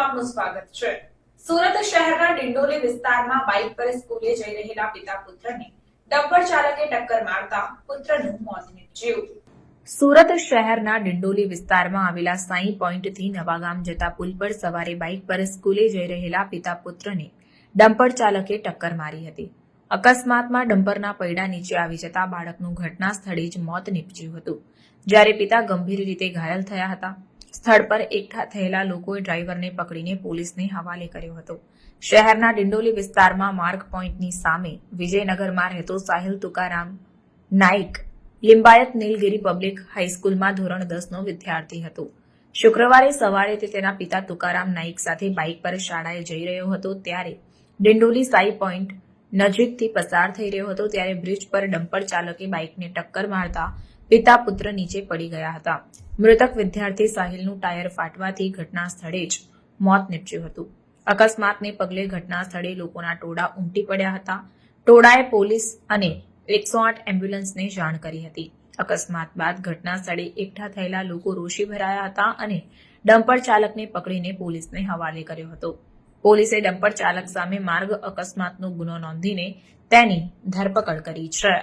આપનું સ્વાગત છે. સુરત શહેરના ડિંડોલી વિસ્તારમાં બાઇક પર સ્કૂલે જઈ રહેલા પિતા પુત્રને ડમ્પર ચાલકે ટક્કર મારતા પુત્રનું મોત નીપજ્યું. સુરત શહેરના ડિંડોલી વિસ્તારમાં આવેલા સાઈ પોઈન્ટથી નવાગામ જતા પુલ પર સવારે બાઇક પર સ્કૂલે જઈ રહેલા પિતા પુત્રને ડમ્પર ચાલકે ટક્કર મારી હતી. અકસ્માતમાં ડમ્પરના પૈડા નીચે આવી જતા બાળકનું ઘટના સ્થળે જ મોત નીપજ્યું હતું. જ્યારે પિતા ગંભીર રીતે ઘાયલ થયા હતા, સ્થળ પર એકઠા થયેલા લોકોએ ડ્રાઈવરને પકડીને પોલીસને હવાલે કર્યો હતો. શહેરના ડિંડોલી વિસ્તારમાં માર્ગ પોઈન્ટની સામે વિજયનગરમાં રહેતો સાહિલ તુકારામ નાઇક, લિંબાયત નીલગિરી પબ્લિક હાઈસ્કૂલમાં ધોરણ દસનો વિદ્યાર્થી હતો. શુક્રવારે સવારે તે તેના પિતા તુકારામ નાઇક સાથે બાઇક પર શાળાએ જઈ રહ્યો હતો, ત્યારે ડિંડોલી સાઈ પોઈન્ટ નજીકથી પસાર થઈ રહ્યો હતો ત્યારે બ્રિજ પર ડમ્પર ચાલકે બાઇકને ટક્કર મારતા પિતા પુત્ર નીચે પડી ગયા હતા. મૃતક વિદ્યાર્થી સાહિલનું ટાયર ફાટવાથી ઘટના સ્થળે જ મોત નીપજ્યું હતું. અકસ્માતને પગલે ઘટના સ્થળે લોકોના ટોળા ઉમટી પડ્યા હતા. ટોળાએ પોલીસ અને એકસો આઠ એમ્બ્યુલન્સને જાણ કરી હતી. અકસ્માત બાદ ઘટના સ્થળે એકઠા થયેલા લોકો રોષી ભરાયા હતા અને ડમ્પર ચાલકને પકડીને પોલીસને હવાલે કર્યો હતો. પોલીસે ડમ્પર ચાલક સામે માર્ગ અકસ્માતનો ગુનો નોંધીને તેની ધરપકડ કરી છે.